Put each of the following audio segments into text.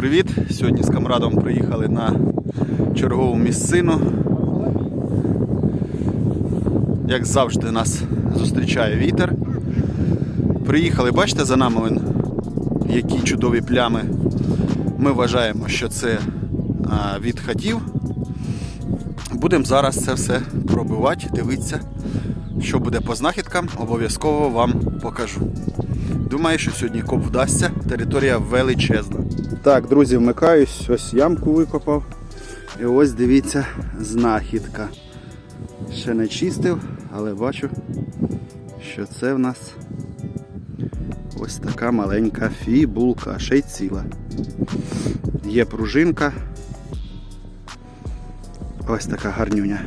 привіт! Сьогодні з камрадом приїхали на чергову місцину. Як завжди нас зустрічає вітер. Приїхали, бачите за нами він, які чудові плями. Ми вважаємо, що це від хатів. Будемо зараз це все пробивати, дивитися, що буде по знахідкам, обов'язково вам покажу. Думаю, що сьогодні коп вдасться. Територія величезна. Так, друзі, вмикаюсь, ось ямку викопав. І ось дивіться, знахідка. Ще не чистив, але бачу, що це в нас ось така маленька фібулка, ще й ціла. Є пружинка. Ось така гарнюня.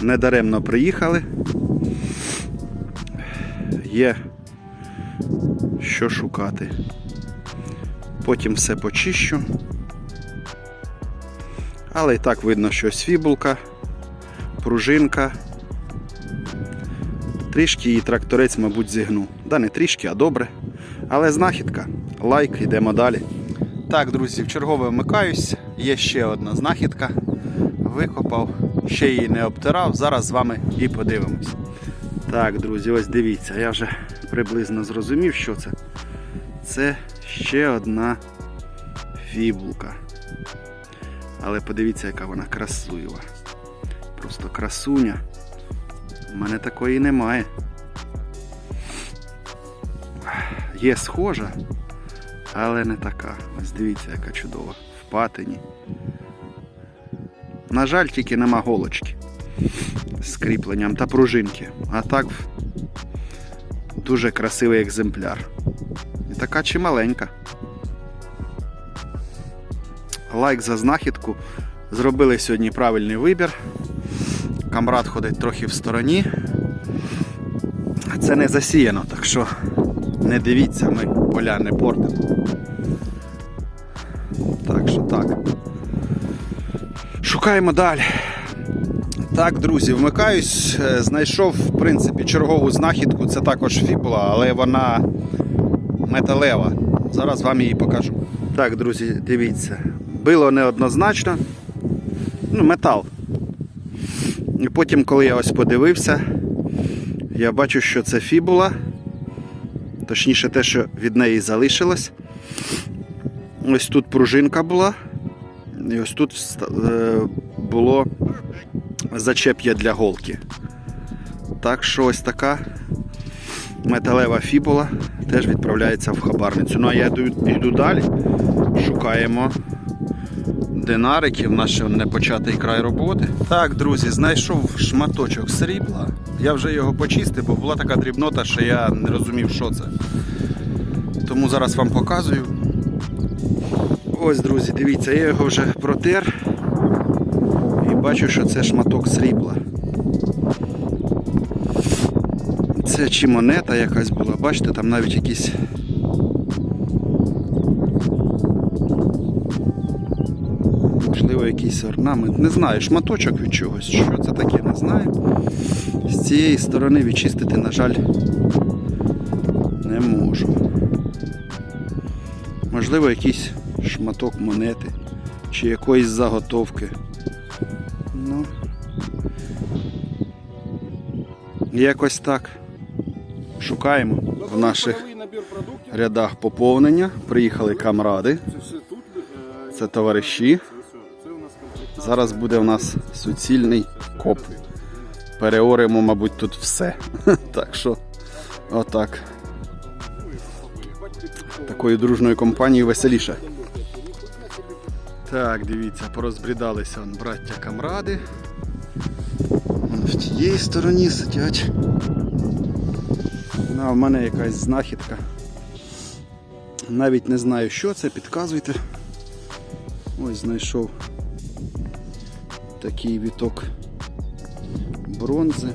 Недаремно приїхали. Є що шукати. Потім все почищу. Але і так видно, що ось фібулка, пружинка. Трішки її тракторець, мабуть, зігну. Да не трішки, а добре. Але знахідка. Лайк, йдемо далі. Так, друзі, в чергове вмикаюсь. Є ще одна знахідка. Викопав, ще її не обтирав. Зараз з вами і подивимось. Так, друзі, ось дивіться, я вже приблизно зрозумів, що це. Це ще одна фібулка. Але подивіться, яка вона красуєва. Просто красуня. У мене такої немає. Є схожа, але не така. Ось дивіться, яка чудова. В патині. На жаль, тільки нема голочки з кріпленням та пружинки. А так дуже красивий екземпляр. Така чималенька. Лайк за знахідку. Зробили сьогодні правильний вибір. Камрад ходить трохи в стороні. Це не засіяно, так що не дивіться, ми поля не портимо. Так що так. Шукаємо далі. Так, друзі, вмикаюсь. Е, Знайшов, в принципі, чергову знахідку. Це також фібула, але вона металева. Зараз вам її покажу. Так, друзі, дивіться. Било неоднозначно. Ну, метал. І потім, коли я ось подивився, я бачу, що це фібула. Точніше, те, що від неї залишилось. Ось тут пружинка була. І ось тут е, було зачеп'я для голки. Так що ось така металева фібула теж відправляється в хабарницю. Ну а я йду, далі. Шукаємо динариків, наш ще не початий край роботи. Так, друзі, знайшов шматочок срібла. Я вже його почистив, бо була така дрібнота, що я не розумів, що це. Тому зараз вам показую. Ось, друзі, дивіться, я його вже протер і бачу, що це шматок срібла. Це чи монета якась була, бачите, там навіть якісь. Можливо, якийсь орнамент. Не знаю, шматочок від чогось. Що це таке, не знаю. З цієї сторони відчистити, на жаль, не можу. Можливо, якийсь шматок монети чи якоїсь заготовки. Ну, якось так. Шукаємо в наших рядах поповнення. Приїхали камради. Це товариші. Зараз буде у нас суцільний коп. Переоримо, мабуть, тут все. Так що, отак. Такою дружною компанією веселіше. Так, дивіться, порозбрідалися браття камради. В тієї стороні сидять. А в мене якась знахідка. Навіть не знаю, що це, підказуйте. Ось знайшов такий віток бронзи.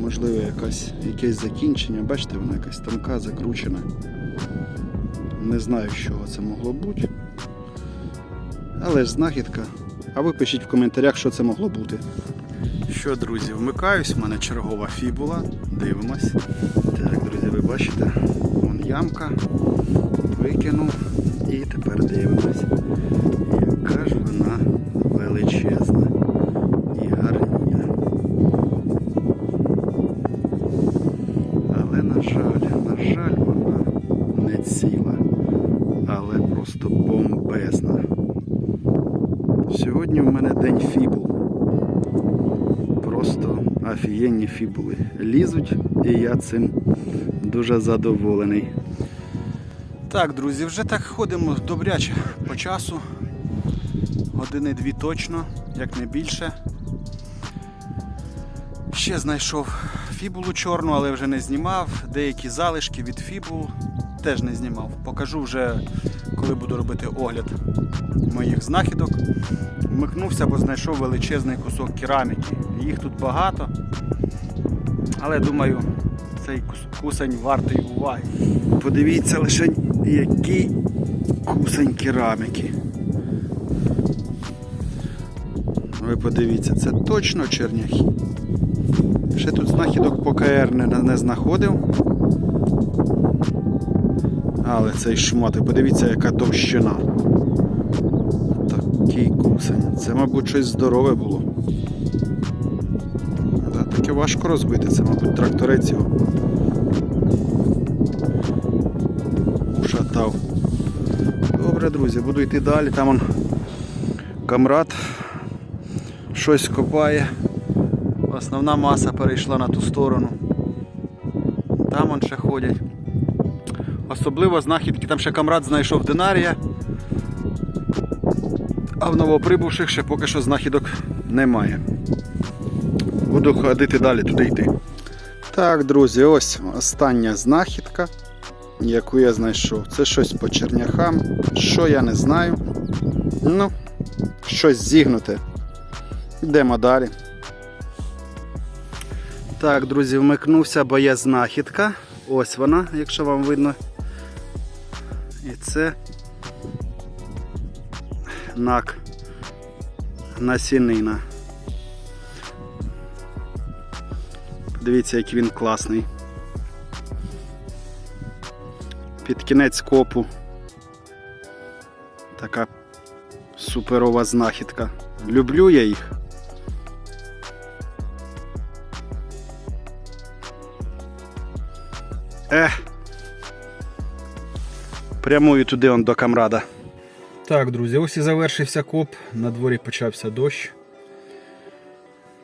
Можливо, якась, якесь закінчення. Бачите, вона якась тонка, закручена. Не знаю, з чого це могло бути. Але ж знахідка. А ви пишіть в коментарях, що це могло бути. Що, друзі, вмикаюсь, в мене чергова фібула. Дивимось. Так, друзі, ви бачите, вон ямка. Викинув. І тепер дивимось. Яка ж вона величезна і гарніня. Але, на жаль, на жаль, вона не ціла, але просто бомбезна. Сьогодні в мене день фібул. Просто офігенні фібули лізуть, і я цим дуже задоволений. Так, друзі, вже так ходимо добряче по часу. Години дві точно, як не більше. Ще знайшов фібулу чорну, але вже не знімав. Деякі залишки від фібул теж не знімав. Покажу вже, коли буду робити огляд моїх знахідок. Вмикнувся, бо знайшов величезний кусок кераміки. Їх тут багато. Але думаю, цей кусень вартий уваги. Подивіться лише, який кусень кераміки. Ви подивіться, це точно черняхи. Ще тут знахідок по КР не, не знаходив. Але цей шмат, і подивіться, яка товщина. Такий кусень. Це, мабуть, щось здорове було. Да, таке важко розбити, це, мабуть, тракторець його. Ушатав. Добре, друзі, буду йти далі. Там он камрад щось копає. Основна маса перейшла на ту сторону. Там он ще ходять. Особливо знахідки, там ще камрад знайшов динарія. А в новоприбувших ще поки що знахідок немає. Буду ходити далі туди йти. Так, друзі, ось остання знахідка, яку я знайшов. Це щось по черняхам. Що я не знаю. Ну, щось зігнуте. Йдемо далі. Так, друзі, вмикнувся, бо є знахідка. Ось вона, якщо вам видно. І це нак насінина. Дивіться, який він класний. Під кінець копу. Така суперова знахідка. Люблю я їх. Ех. Прямую туди он до камрада. Так, друзі, ось і завершився коп. На дворі почався дощ.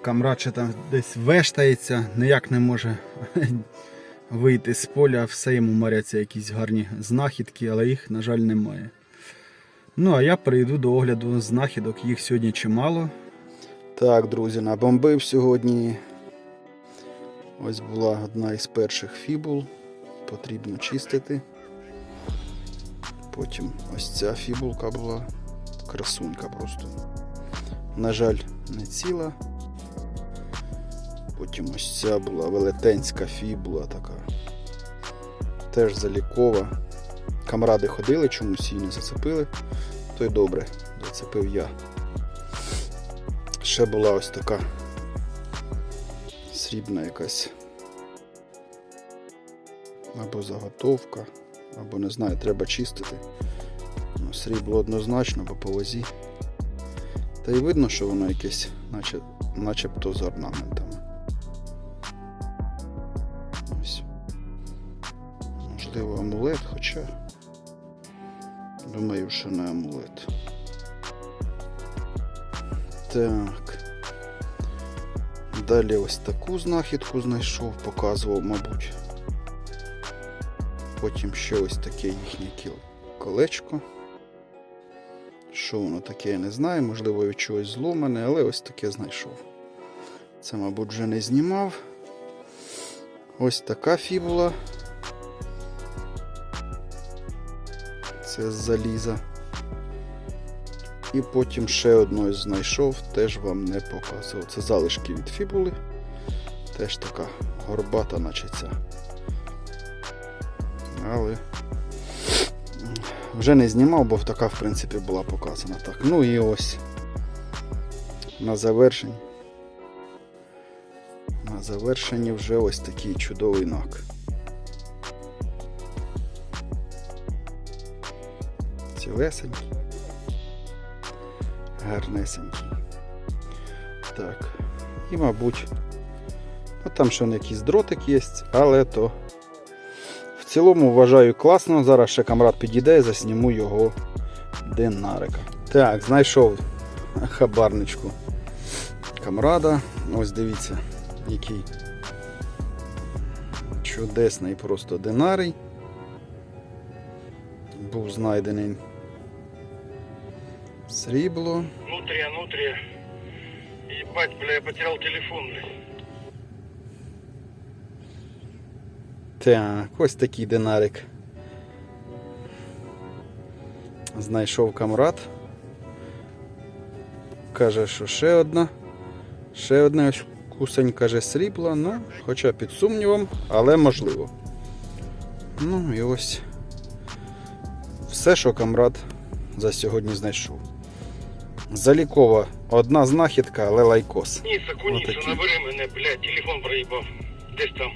Камрад ще там десь вештається, ніяк не може вийти з поля, все йому маряться якісь гарні знахідки, але їх, на жаль, немає. Ну, а я перейду до огляду знахідок, їх сьогодні чимало. Так, друзі, набомбив сьогодні. Ось була одна із перших фібул. Потрібно чистити. Потім ось ця фібулка була. Красунька просто. На жаль, не ціла. Потім ось ця була велетенська фібула така. Теж залікова. Камради ходили, чомусь її не зацепили. То й добре, зацепив я. Ще була ось така срібна якась. Або заготовка, або не знаю, треба чистити. Ну, срібло однозначно, по вазі. Та й видно, що воно якесь, наче, начебто з орнаментами. Ось. Можливо, амулет, хоча. Думаю, що не амулет. Так. Далі ось таку знахідку знайшов, показував, мабуть. Потім ще ось таке їхнє кіл- колечко. Що воно таке, я не знаю, можливо, від чогось зломане, але ось таке знайшов. Це, мабуть, вже не знімав. Ось така фібула. Це з заліза. І потім ще одну знайшов, теж вам не показував. Це залишки від фібули. Теж така горбата, наче ця. Але вже не знімав, бо така, в принципі, була показана. Так, ну і ось на завершенні. На завершенні вже ось такий чудовий нак. цілесенький. Гарнесенький. Так. І, мабуть, ну, там ще якийсь дротик є, але то в цілому вважаю класно. Зараз ще камрад підійде і засніму його динарика. Так, знайшов хабарничку камрада. Ось дивіться, який чудесний просто динарій. Був знайдений срібло. Нутрия, нутрия. Ебать, бля, я потерял телефон, бля. Так, ось такий динарик. Знайшов камрад. Каже, що ще одна. Ще одне ось кусень, каже, срібла, ну, хоча під сумнівом, але можливо. Ну і ось все, що камрад за сьогодні знайшов. Залікова одна знахідка, але лайкос. Куниса, Отакі. набери мене, блядь, телефон проїбав. Десь там.